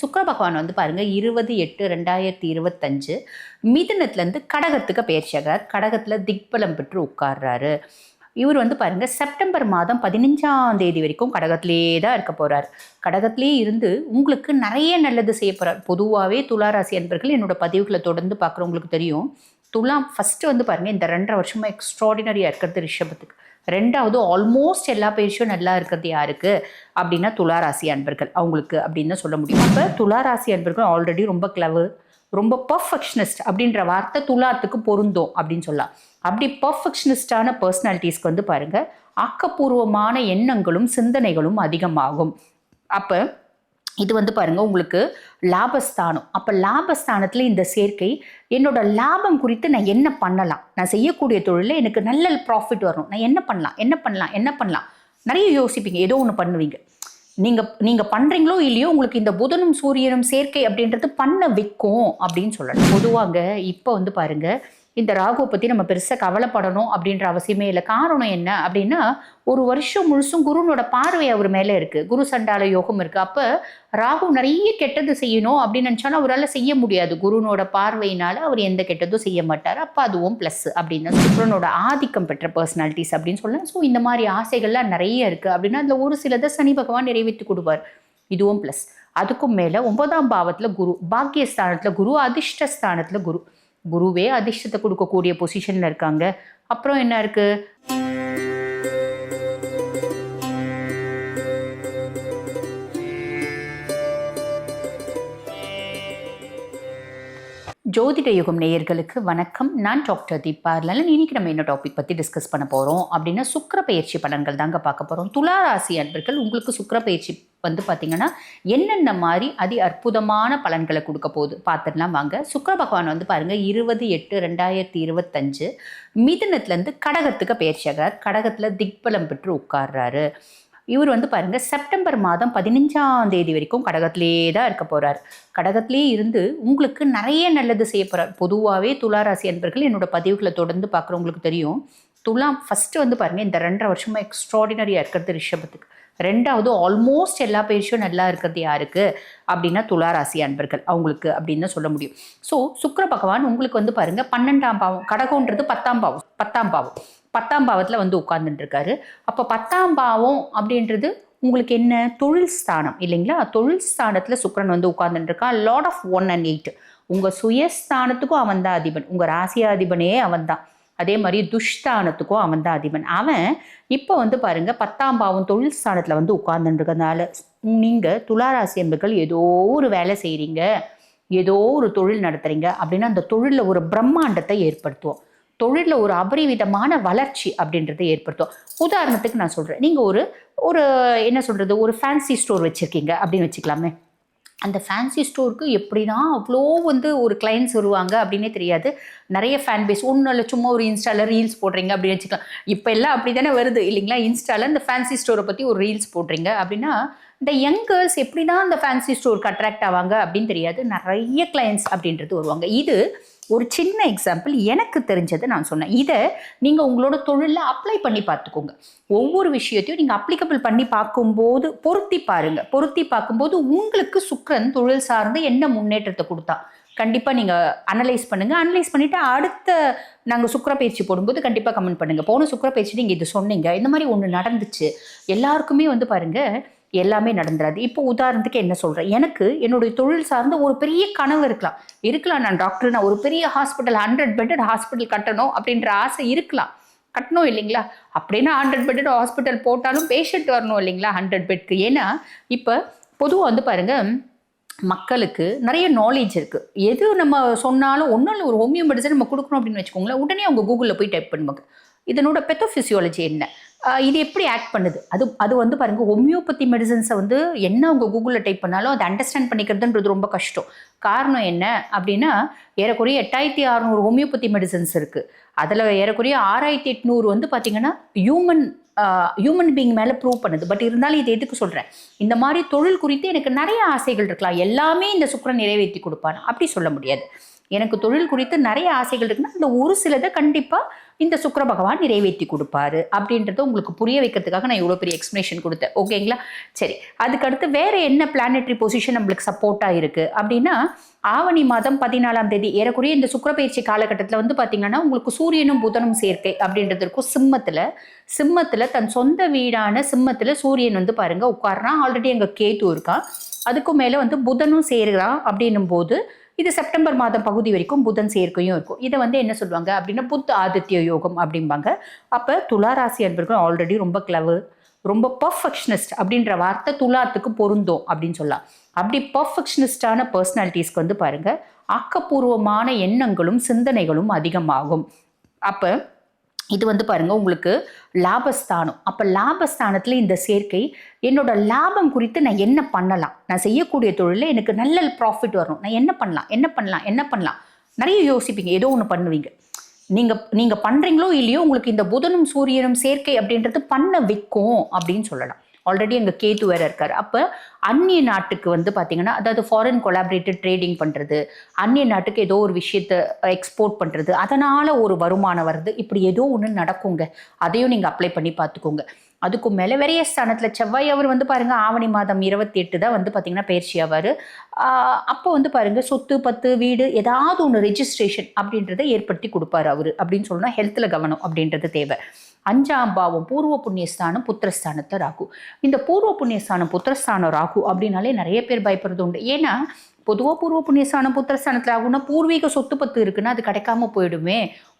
சுக்கிர பகவான் வந்து பாருங்கள் இருபது எட்டு ரெண்டாயிரத்தி இருபத்தஞ்சு மிதுனத்துலேருந்து கடகத்துக்கு பயிற்சியாகிறார் கடகத்தில் திக்பலம் பெற்று உட்கார்றாரு. இவர் வந்து பாருங்க செப்டம்பர் மாதம் பதினஞ்சாம் தேதி வரைக்கும் கடகத்திலே தான் இருக்க போறார். கடகத்திலே இருந்து உங்களுக்கு நிறைய நல்லது செய்ய போறார். பொதுவாகவே துளாராசி அன்பர்கள் என்னோட பதிவுகளை தொடர்ந்து பார்க்குறவங்களுக்கு தெரியும். துலாம் ஃபர்ஸ்ட் வந்து பாருங்க இந்த ரெண்டரை வருஷமா எக்ஸ்ட்ராடினரியா இருக்கிறது ரிஷபத்துக்கு. ரெண்டாவது ஆல்மோஸ்ட் எல்லா பயிற்சியும் நல்லா இருக்கிறது யாருக்கு? அப்படின்னா துளாராசி அன்பர்கள். அவங்களுக்கு அப்படின்னு தான் சொல்ல முடியும். அப்போ துளாராசி அன்பர்கள் ஆல்ரெடி ரொம்ப கிளவர் ரொம்ப பர்ஃபெக்ஷனிஸ்ட் அப்படின்ற வார்த்தை துலாத்துக்கு பொருந்தும் அப்படின்னு சொல்லலாம். அப்படி பர்ஃபெக்ஷனிஸ்டான பர்சனாலிட்டிஸ்க்கு வந்து பாருங்க ஆக்கப்பூர்வமான எண்ணங்களும் சிந்தனைகளும் அதிகமாகும். அப்போ இது வந்து பாருங்க உங்களுக்கு லாபஸ்தானம். அப்போ லாபஸ்தானத்தில் இந்த சேர்க்கை என்னோட லாபம் குறித்து நான் என்ன பண்ணலாம்? நான் செய்யக்கூடிய தொழிலில் எனக்கு நல்ல ப்ராஃபிட் வரணும். நான் என்ன பண்ணலாம்? என்ன பண்ணலாம்? என்ன பண்ணலாம்? நிறைய யோசிப்பீங்க. ஏதோ ஒன்று பண்ணுவீங்க. நீங்க நீங்க பண்றீங்களோ இல்லையோ உங்களுக்கு இந்த புதனும் சூரியனும் சேர்க்கை அப்படின்றது பண்ண வைக்கும் அப்படின்னு சொல்லலாம் பொதுவாக இப்போ வந்து பாருங்க இந்த ராகுவை பற்றி நம்ம பெருசாக கவலைப்படணும் அப்படின்ற அவசியமே இல்லை. காரணம் என்ன அப்படின்னா ஒரு வருஷம் முழுசும் குருனோட பார்வை அவர் மேலே இருக்குது குரு சண்டால யோகம் இருக்குது அப்போ ராகு நிறைய கெட்டது செய்யணும் அப்படின்னு நினச்சாலும் அவரால் செய்ய முடியாது. குருனோட பார்வையினால அவர் எந்த கெட்டதும் செய்ய மாட்டார். அப்போ அதுவும் ப்ளஸ் அப்படின்னு சுக்ரனோட ஆதிக்கம் பெற்ற பர்சனாலிட்டிஸ் அப்படின்னு சொல்லலாம். ஸோ இந்த மாதிரி ஆசைகள்லாம் நிறைய இருக்குது அப்படின்னா அதில் ஒரு சிலதை சனி பகவான் நிறைவேற்றி கொடுப்பார். இதுவும் ப்ளஸ் அதுக்கும் மேலே ஒன்பதாம் பாவத்தில் குரு பாக்கியஸ்தானத்தில் குரு அதிர்ஷ்டஸ்தானத்தில் குரு. குருவே அதிர்ஷ்டத்தை கொடுக்கக்கூடிய பொசிஷனில் இருக்காங்க. அப்புறம் என்ன இருக்குது ஜோதிட யுகம் நேயர்களுக்கு வணக்கம். நான் டாக்டர் தீபா. லலன் இன்னைக்கு நம்ம என்ன டாபிக் பற்றி டிஸ்கஸ் பண்ண போகிறோம் அப்படின்னா சுக்கர பயிற்சி பலன்கள் தாங்க பார்க்க போகிறோம் துலா ராசி அன்பர்கள் உங்களுக்கு சுக்கர பயிற்சி வந்து பார்த்தீங்கன்னா என்னென்ன மாதிரி அதி அற்புதமான பலன்களை கொடுக்க போகுது? பார்த்துடலாம் வாங்க. சுக்கர பகவான் வந்து பாருங்கள் இருபது எட்டு ரெண்டாயிரத்தி இருபத்தஞ்சு மிதுனத்துலேருந்து கடகத்துக்கு பயிற்சியாகிறார் கடகத்தில் திக்பலம் பெற்று உட்கார்றாரு. இவர் வந்து பாருங்க செப்டம்பர் மாதம் பதினஞ்சாம் தேதி வரைக்கும் கடகத்திலே தான் இருக்க போறார். கடகத்திலே இருந்து உங்களுக்கு நிறைய நல்லது செய்ய போறார். பொதுவாகவே துளாராசி அன்பர்கள் என்னோட பதிவுகளை தொடர்ந்து பார்க்குறவங்களுக்கு தெரியும். துலாம் ஃபர்ஸ்ட் வந்து பாருங்க இந்த ரெண்டரை வருஷமா எக்ஸ்ட்ராடினரியா இருக்கிறது ரிஷபத்துக்கு. ரெண்டாவது ஆல்மோஸ்ட் எல்லா பயிற்சியும் நல்லா இருக்கிறது யாருக்கு? அப்படின்னா துளாராசி அன்பர்கள். அவங்களுக்கு அப்படின்னு தான் சொல்ல முடியும். ஸோ சுக்கர பகவான் உங்களுக்கு வந்து பாருங்க பன்னெண்டாம் பாவம் கடகம்ன்றது பத்தாம் பாவம் பத்தாம் பாவம். பத்தாம் பாவத்தில் வந்து உட்கார்ந்துட்டுருக்காரு. அப்போ பத்தாம் பாவம் அப்படின்றது உங்களுக்கு என்ன? தொழில் ஸ்தானம் இல்லைங்களா? தொழில் ஸ்தானத்தில் சுக்கரன் வந்து உட்கார்ந்துட்டுருக்கான் lord lord of one and eight உங்கள் சுயஸ்தானத்துக்கும் அவன் தான் அதிபன். உங்கள் ராசியாதிபனே அவன் தான். அதே மாதிரி துஷ்தானத்துக்கும் அவன் தான் அதிபன். அவன் இப்போ வந்து பாருங்க பத்தாம் பாவம் தொழில் ஸ்தானத்தில் வந்து உட்கார்ந்துருக்கனால நீங்கள் துளாராசி என்பர்கள் ஏதோ ஒரு வேலை செய்கிறீங்க ஏதோ ஒரு தொழில் நடத்துறீங்க. அப்படின்னா அந்த தொழிலில் ஒரு பிரம்மாண்டத்தை ஏற்படுத்துவோம். தொழிலில் ஒரு அபரிவிதமான வளர்ச்சி அப்படின்றத ஏற்படுத்தும். உதாரணத்துக்கு நான் சொல்கிறேன் நீங்கள் ஒரு ஒரு என்ன சொல்கிறது ஒரு ஃபேன்சி ஸ்டோர் வச்சுருக்கீங்க அப்படின்னு வச்சுக்கலாமே. அந்த ஃபேன்சி ஸ்டோருக்கு எப்படின்னா அவ்வளோ வந்து ஒரு கிளைண்ட்ஸ் வருவாங்க அப்படின்னே தெரியாது. நிறைய ஃபேன் பேஸ் ஒன்றும் இல்லை சும்மா ஒரு இன்ஸ்டாவில் ரீல்ஸ் போடுறீங்க அப்படின்னு வச்சுக்கலாம். இப்போ எல்லாம் அப்படி தானே வருது இல்லைங்களா? இன்ஸ்டாவில் இந்த ஃபேன்சி ஸ்டோரை பற்றி ஒரு ரீல்ஸ் போடுறீங்க அப்படின்னா இந்த யங் கேர்ள்ஸ் எப்படி தான் அந்த ஃபேன்சி ஸ்டோருக்கு அட்ராக்ட் ஆவாங்க அப்படின்னு தெரியாது. நிறைய கிளைண்ட்ஸ் அப்படின்றது வருவாங்க. இது ஒரு சின்ன எக்ஸாம்பிள் எனக்கு தெரிஞ்சதை நான் சொன்னேன். இதை நீங்கள் உங்களோட தொழிலில் அப்ளை பண்ணி பார்த்துக்கோங்க. ஒவ்வொரு விஷயத்தையும் நீங்கள் அப்ளிகபிள் பண்ணி பார்க்கும்போது பொருத்தி பாருங்கள் பொருத்தி பார்க்கும்போது உங்களுக்கு சுக்கரன் தொழில் சார்ந்து என்ன முன்னேற்றத்தை கொடுத்தா? கண்டிப்பாக நீங்கள் அனலைஸ் பண்ணுங்கள் அனலைஸ் பண்ணிவிட்டு அடுத்த நாங்கள் சுக்கர பயிற்சி போடும்போது கண்டிப்பாக கமெண்ட் பண்ணுங்கள் போன சுக்கர பயிற்சி நீங்கள் இது சொன்னீங்க. இந்த மாதிரி ஒன்று நடந்துச்சு. எல்லாருக்குமே வந்து பாருங்கள் எல்லாமே நடந்துடாது இப்போ உதாரணத்துக்கு என்ன சொல்கிறேன் எனக்கு என்னுடைய தொழில் சார்ந்த ஒரு பெரிய கனவு இருக்கலாம். இருக்கலாம் நான் டாக்டர் நான் ஒரு பெரிய ஹாஸ்பிட்டல் ஹண்ட்ரட் பெட்டட் ஹாஸ்பிட்டல் கட்டணும் அப்படின்ற ஆசை இருக்கலாம். கட்டணும் இல்லைங்களா? அப்படின்னா ஹண்ட்ரட் பெட்டட் ஹாஸ்பிட்டல் போட்டாலும் பேஷண்ட் வரணும் இல்லைங்களா? ஹண்ட்ரட் பெட்க்கு ஏன்னா இப்போ பொதுவாக வந்து பாருங்கள் மக்களுக்கு நிறைய நாலேஜ் இருக்குது எது நம்ம சொன்னாலும் ஒன்றும் இல்லை ஒரு ஹோமியோ மெடிசன் நம்ம கொடுக்கணும் அப்படின்னு வச்சுக்கோங்களேன் உடனே அவங்க கூகுளில் போய் டைப் பண்ணுவாங்க. இதனோட பெத்தோஃபிசியாலஜி என்ன? இது எப்படி ஆக்ட் பண்ணுது? அது அது வந்து பாருங்க ஹோமியோபதி மெடிசன்ஸை வந்து என்ன அவங்க கூகுளில் டைப் பண்ணாலும் அதை அண்டர்ஸ்டாண்ட் பண்ணிக்கிறதுன்றது ரொம்ப கஷ்டம். காரணம் என்ன அப்படின்னா ஏறக்குறைய எட்டாயிரத்தி அறநூறு ஹோமியோபதி மெடிசன்ஸ் இருக்குது அதில் ஏறக்குறைய ஆறாயிரத்தி எட்நூறு வந்து பார்த்தீங்கன்னா ஹியூமன் ஹியூமன் பீங் மேலே ப்ரூவ் பண்ணுது. பட் இருந்தாலும் இது எதுக்கு சொல்கிறேன் இந்த மாதிரி தொழில் குறித்து எனக்கு நிறைய ஆசைகள் இருக்கலாம். எல்லாமே இந்த சுக்கரன் நிறைவேற்றி கொடுப்பான். அப்படி சொல்ல முடியாது. எனக்கு தொழில் குறித்து நிறைய ஆசைகள் இருக்குன்னா அந்த ஒரு சிலதை கண்டிப்பாக இந்த சுக்கிர பகவான் நிறைவேற்றி கொடுப்பாரு. அப்படின்றத உங்களுக்கு புரிய வைக்கிறதுக்காக நான் இவ்வளோ பெரிய எக்ஸ்பிளேஷன் கொடுத்தேன். ஓகேங்களா சரி. அதுக்கடுத்து வேற என்ன பிளானட்ரி பொசிஷன் நம்மளுக்கு சப்போர்ட்டாக இருக்குது அப்படின்னா ஆவணி மாதம் பதினாலாம் தேதி ஏறக்குறைய இந்த சுக்கிரப்பயிற்சி காலகட்டத்தில் வந்து பார்த்தீங்கன்னா உங்களுக்கு சூரியனும் புதனும் சேர்க்கை அப்படின்றது இருக்கும். சிம்மத்தில் சிம்மத்தில் தன் சொந்த வீடான சிம்மத்தில் சூரியன் வந்து பாருங்க உட்கார்றான். ஆல்ரெடி அங்கே கேத்து இருக்கான் அதுக்கும் மேலே வந்து புதனும் சேருகிறான் அப்படின்னும் போது இது செப்டம்பர் மாதம் பகுதி வரைக்கும் புதன் சேர்க்கையும் இருக்கும். இதை வந்து என்ன சொல்லுவாங்க அப்படின்னா புத்த ஆதித்ய யோகம் அப்படிம்பாங்க. அப்போ துளாராசி அன்பர்கள் ஆல்ரெடி ரொம்ப கிளவர் ரொம்ப பர்ஃபெக்ஷனிஸ்ட் அப்படின்ற வார்த்தை துலாத்துக்கு பொருந்தும் அப்படின்னு சொல்லலாம். அப்படி பர்ஃபெக்ஷனிஸ்டான பர்சனாலிட்டிஸ்க்கு வந்து பாருங்கள் ஆக்கப்பூர்வமான எண்ணங்களும் சிந்தனைகளும் அதிகமாகும். அப்போ இது வந்து பாருங்க உங்களுக்கு லாபஸ்தானம். அப்போ லாபஸ்தானத்தில் இந்த சேர்க்கை என்னோட லாபம் குறித்து நான் என்ன பண்ணலாம்? நான் செய்யக்கூடிய தொழிலில் எனக்கு நல்ல ப்ராஃபிட் வரணும். நான் என்ன பண்ணலாம்? என்ன பண்ணலாம்? என்ன பண்ணலாம்? நிறைய யோசிப்பீங்க. ஏதோ ஒன்று பண்ணுவீங்க. நீங்கள் நீங்கள் பண்ணுறீங்களோ இல்லையோ உங்களுக்கு இந்த புதனும் சூரியனும் சேர்க்கை அப்படின்றது பண்ண வைக்கும் அப்படின்னு சொல்லலாம். ஆல்ரெடி அங்கே கேத்து வேற இருக்கார். அப்போ அந்நிய நாட்டுக்கு வந்து பார்த்தீங்கன்னா அதாவது ஃபாரின் கொலாபரேட்டட் ட்ரேடிங் பண்ணுறது அந்நிய நாட்டுக்கு ஏதோ ஒரு விஷயத்தை எக்ஸ்போர்ட் பண்ணுறது அதனால் ஒரு வருமானம் வருது இப்படி ஏதோ ஒன்று நடக்குங்க. அதையும் நீங்கள் அப்ளை பண்ணி பார்த்துக்கோங்க அதுக்கும் மேலே வெறிய ஸ்தானத்தில் செவ்வாய் அவர் வந்து பாருங்கள் ஆவணி மாதம் இருபத்தி எட்டு தான் வந்து பார்த்தீங்கன்னா பயிற்சி ஆவார். அப்போ வந்து பாருங்க சொத்து பத்து வீடு ஏதாவது ஒன்று ரெஜிஸ்ட்ரேஷன் அப்படின்றத ஏற்படுத்தி கொடுப்பாரு அவர். அப்படின்னு சொல்லணும் ஹெல்த்தில் கவனம் அப்படின்றது தேவை. அஞ்சாம் பாவம் பூர்வ புண்ணியஸ்தானம் புத்திரஸ்தானத்தை ராகு. இந்த பூர்வ புண்ணியஸ்தானம் புத்திரஸ்தானம் ராகு அப்படின்னாலே நிறைய பேர் பயப்படுறது உண்டு. ஏன்னா பொதுவாக பூர்வ புண்ணியஸ்தானம் புத்திரஸ்தானத்தில் ஆகும்னா பூர்வீக சொத்து பத்து இருக்குன்னா அது கிடைக்காம போயிடுமே.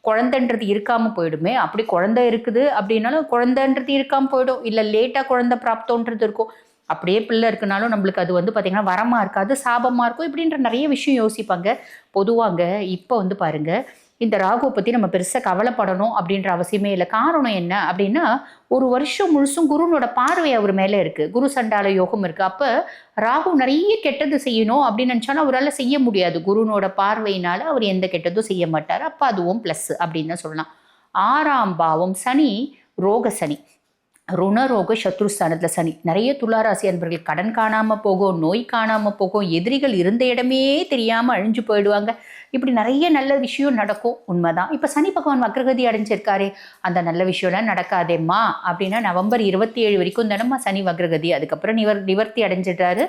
குழந்தைன்றது இருக்காமல் போயிடுமே. அப்படி குழந்தை இருக்குது அப்படின்னாலும் குழந்தைன்றது இருக்காமல் போயிடும். இல்லை லேட்டாக குழந்தை பிராப்தோன்றது இருக்கும். அப்படியே பிள்ளை இருக்குனாலும் நம்மளுக்கு அது வந்து பார்த்திங்கன்னா வரமாக இருக்காது சாபமாக இருக்கும் இப்படின்ற நிறைய விஷயம் யோசிப்பாங்க. பொதுவாங்க இப்போ வந்து பாருங்கள் இந்த ராகுவை பற்றி நம்ம பெருசாக கவலைப்படணும் அப்படின்ற அவசியமே இல்லை. காரணம் என்ன அப்படின்னா ஒரு வருஷம் முழுசும் குருனோட பார்வை அவர் மேலே இருக்குது குரு சண்டால யோகம் இருக்குது அப்போ ராகு நிறைய கெட்டது செய்யணும் அப்படின்னு நினச்சாலும் அவரால் செய்ய முடியாது. குருனோட பார்வையினால் அவர் எந்த கெட்டதும் செய்ய மாட்டார். அப்போ அதுவும் ப்ளஸ் அப்படின்னு தான் சொல்லலாம். ஆறாம் பாவம் சனி ரோக சனி. ருணரோக சத்ருஸ்தானத்தில் சனி. நிறைய துளாராசி அன்பர்கள் கடன் காணாமல் போகும் நோய் காணாமல் போகும் எதிரிகள் இருந்த இடமே தெரியாமல் அழிஞ்சு போயிடுவாங்க. இப்படி நிறைய நல்ல விஷயம் நடக்கும். உண்மைதான். இப்போ சனி பகவான் வக்ரகதி அடைஞ்சிருக்காரே. அந்த நல்ல விஷயம்லாம் நடக்காதேம்மா அப்படின்னா நவம்பர் இருபத்தி ஏழு வரைக்கும் தானம்மா சனி வக்ரகதி. அதுக்கப்புறம் நிவர் நிவர்த்தி அடைஞ்சிட்டாரு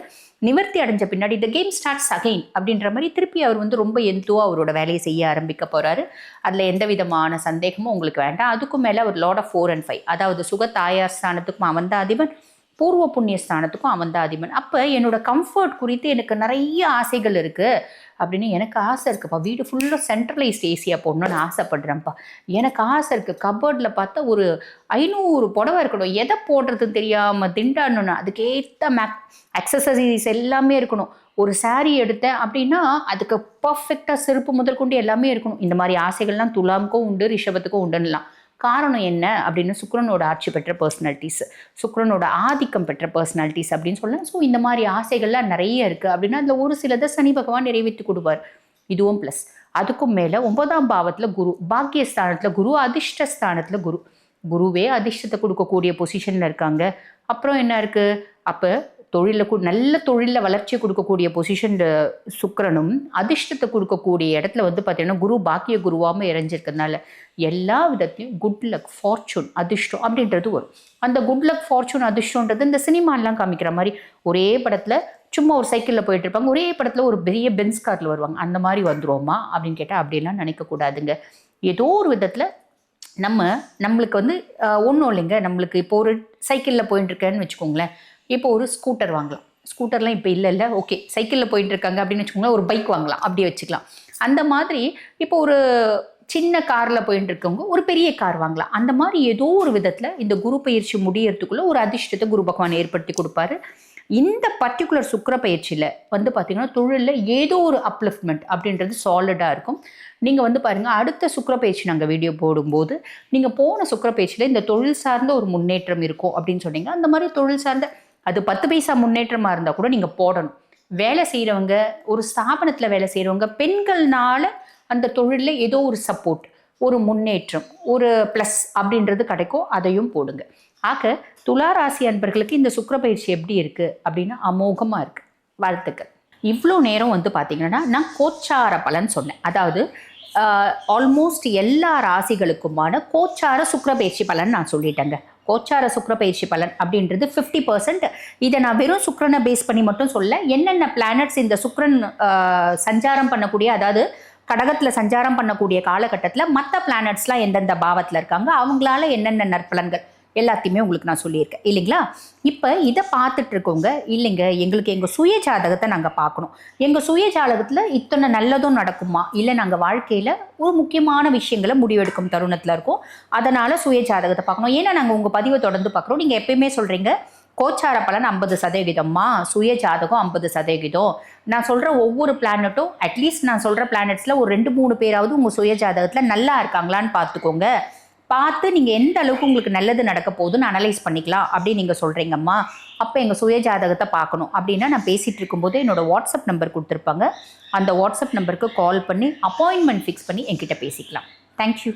நிவர்த்தி அடைஞ்ச பின்னாடி த கேம் ஸ்டார்ட்ஸ் அகைன் அப்படின்ற மாதிரி திருப்பி அவர் வந்து ரொம்ப எந்துவாக அவரோட வேலையை செய்ய ஆரம்பிக்க போகிறாரு அதில் எந்த விதமான சந்தேகமும் உங்களுக்கு வேண்டாம். அதுக்கும் மேலே அவர் lord of four and five அதாவது சுக ஸ்தானத்துக்கும் அவன் தான் அதிபன் பூர்வ புண்ணிய ஸ்தானத்துக்கும் அவன் தான் அதிபன் அப்போ என்னோட கம்ஃபர்ட் குறித்து எனக்கு நிறைய ஆசைகள் இருக்குது அப்படின்னு எனக்கு ஆசை இருக்குப்பா. வீடு ஃபுல்லாக சென்ட்ரலைஸ்ட் ஏசியாக போடணும்னு ஆசைப்படுறேன்ப்பா. எனக்கு ஆசை இருக்குது கபோர்டில் பார்த்தா ஒரு ஐநூறு புடவை இருக்கணும். எதை போடுறதுன்னு தெரியாமல் திண்டாடணும்னா. அதுக்கேற்ற மேக் அக்சசரிஸ் எல்லாமே இருக்கணும். ஒரு சாரீ எடுத்தேன் அப்படின்னா அதுக்கு பர்ஃபெக்டாக செருப்பு முதல் கொண்டு எல்லாமே இருக்கணும். இந்த மாதிரி ஆசைகள்லாம் துலாமுக்கும் உண்டு ரிஷபத்துக்கும் உண்டுன்னலாம். காரணம் என்ன அப்படின்னு சுக்ரனோட ஆட்சி பெற்ற பர்சனாலிட்டிஸ் சுக்ரனோட ஆதிக்கம் பெற்ற பர்சனாலிட்டிஸ் அப்படின்னு சொல்லலாம் ஸோ இந்த மாதிரி ஆசைகள்லாம் நிறைய இருக்குது அப்படின்னா அதில் ஒரு சிலதை சனி பகவான் நிறைவேற்றி கொடுப்பார். இதுவும் ப்ளஸ் அதுக்கும் மேலே ஒன்பதாம் பாவத்தில் குரு பாக்கியஸ்தானத்தில் குரு அதிர்ஷ்டஸ்தானத்தில் குரு. குருவே அதிர்ஷ்டத்தை கொடுக்கக்கூடிய பொசிஷனில் இருக்காங்க. அப்புறம் என்ன இருக்குது அப்போ தொழிலில் கூட நல்ல தொழிலில் வளர்ச்சி கொடுக்கக்கூடிய பொசிஷன் சுக்கரனும் அதிர்ஷ்டத்தை கொடுக்கக்கூடிய இடத்துல வந்து பார்த்தீங்கன்னா குரு பாக்கிய குருவாகவும் இறைஞ்சிருக்கிறதுனால எல்லா விதத்துலையும் குட் லக் ஃபார்ச்சூன் அதிர்ஷ்டம் அப்படின்றது வரும். அந்த குட் லக் ஃபார்ச்சூன் அதிர்ஷ்டன்றது இந்த சினிமாலாம் காமிக்கிற மாதிரி ஒரே படத்தில் சும்மா ஒரு சைக்கிளில் போயிட்டு இருப்பாங்க ஒரே படத்தில் ஒரு பெரிய பென்ஸ் காரில் வருவாங்க. அந்த மாதிரி வந்துருவோமா அப்படின்னு கேட்டால் அப்படிலாம் நினைக்கக்கூடாதுங்க ஏதோ ஒரு விதத்தில் நம்ம நம்மளுக்கு வந்து ஒன்றும் இல்லைங்க. நம்மளுக்கு இப்போ ஒரு சைக்கிளில் போயிட்டுருக்கேன்னு வச்சுக்கோங்களேன். இப்போ ஒரு ஸ்கூட்டர் வாங்கலாம். ஸ்கூட்டர்லாம் இப்போ இல்லை இல்லை ஓகே சைக்கிளில் போயிட்டு இருக்காங்க அப்படின்னு வச்சுக்கோங்களேன் ஒரு பைக் வாங்கலாம். அப்படியே வச்சுக்கலாம். அந்த மாதிரி இப்போ ஒரு சின்ன காரில் போயிட்டு இருக்கவங்க ஒரு பெரிய கார் வாங்கலாம். அந்த மாதிரி ஏதோ ஒரு விதத்தில் இந்த குரு பயிற்சி முடியறதுக்குள்ளே ஒரு அதிர்ஷ்டத்தை குரு பகவான் ஏற்படுத்தி கொடுப்பாரு. இந்த பர்டிகுலர் சுக்கிர பயிற்சியில் வந்து பார்த்தீங்கன்னா தொழிலில் ஏதோ ஒரு அப்லிஃப்ட்மெண்ட் அப்படின்றது சாலிடாக இருக்கும். நீங்கள் வந்து பாருங்கள் அடுத்த சுக்கர பயிற்சி நாங்கள் வீடியோ போடும்போது நீங்கள் போன சுக்கர பயிற்சியில் இந்த தொழில் சார்ந்த ஒரு முன்னேற்றம் இருக்கும் அப்படின்னு சொன்னீங்க அந்த மாதிரி தொழில் சார்ந்த அது பத்து பைசா முன்னேற்றமாக இருந்தால் கூட நீங்கள் போடணும். வேலை செய்கிறவங்க ஒரு ஸ்தாபனத்தில் வேலை செய்கிறவங்க பெண்கள்னால அந்த தொழிலில் ஏதோ ஒரு சப்போர்ட் ஒரு முன்னேற்றம் ஒரு ப்ளஸ் அப்படின்றது கிடைக்கும் அதையும் போடுங்க. ஆக துளாராசி அன்பர்களுக்கு இந்த சுக்கிர பயிற்சி எப்படி இருக்குது அப்படின்னா அமோகமாக இருக்குது வாழ்த்துக்கள். இவ்வளோ நேரம் வந்து பார்த்தீங்கன்னா நான் கோச்சார பலன் சொன்னேன். அதாவது ஆல்மோஸ்ட் எல்லா ராசிகளுக்குமான கோச்சார சுக்கரபயிற்சி பலன் நான் சொல்லிட்டேங்க. கோச்சார சுக்கிரபெயர்ச்சி பலன் அப்படின்றது ஃபிஃப்டி பர்சன்ட் இதை நான் வெறும் சுக்கரனை பேஸ் பண்ணி மட்டும் சொல்ல என்னென்ன பிளானட்ஸ் இந்த சுக்கரன் சஞ்சாரம் பண்ணக்கூடிய அதாவது கடகத்தில் சஞ்சாரம் பண்ணக்கூடிய காலகட்டத்தில் மற்ற பிளானட்ஸ்லாம் எந்தெந்த பாவத்தில் இருக்காங்க அவங்களால என்னென்ன நற்பலன்கள் எல்லாத்தையுமே உங்களுக்கு நான் சொல்லியிருக்கேன். இல்லைங்களா? இப்போ இதை பார்த்துட்டு இருக்கவங்க இல்லைங்க எங்களுக்கு எங்கள் சுய ஜாதகத்தை நாங்கள் பார்க்கணும். எங்கள் சுய ஜாதகத்தில் இத்தனை நல்லதும் நடக்குமா? இல்லை நாங்கள் வாழ்க்கையில் ஒரு முக்கியமான விஷயங்களை முடிவெடுக்கும் தருணத்தில் இருக்கோம். அதனால் சுய ஜாதகத்தை பார்க்கணும். ஏன்னா நாங்கள் உங்கள் பதிவை தொடர்ந்து பார்க்குறோம். நீங்கள் எப்பயுமே சொல்கிறீங்க கோச்சார பலன் ஐம்பது சதவிகிதம்மா? சுய ஜாதகம் ஐம்பது சதவிகிதம். நான் சொல்கிற ஒவ்வொரு பிளானட்டும் அட்லீஸ்ட் நான் சொல்கிற பிளானட்ஸில் ஒரு ரெண்டு மூணு பேராவது உங்கள் சுய ஜாதகத்தில் நல்லா இருக்காங்களான்னு பார்த்துக்கோங்க. பார்த்து நீங்கள் எந்த அளவுக்கு உங்களுக்கு நல்லது நடக்க போகுதுன்னு அனலைஸ் பண்ணிக்கலாம் அப்படின்னு நீங்கள் சொல்கிறீங்கம்மா அப்போ எங்கள் சுய ஜாதகத்தை பார்க்கணும். அப்படின்னா நான் பேசிகிட்டு இருக்கும்போது என்னோட வாட்ஸ்அப் நம்பர் கொடுத்துருப்பாங்க. அந்த வாட்ஸ்அப் நம்பருக்கு கால் பண்ணி அப்பாயின்மெண்ட் ஃபிக்ஸ் பண்ணி என்கிட்ட பேசிக்கலாம். தேங்க்யூ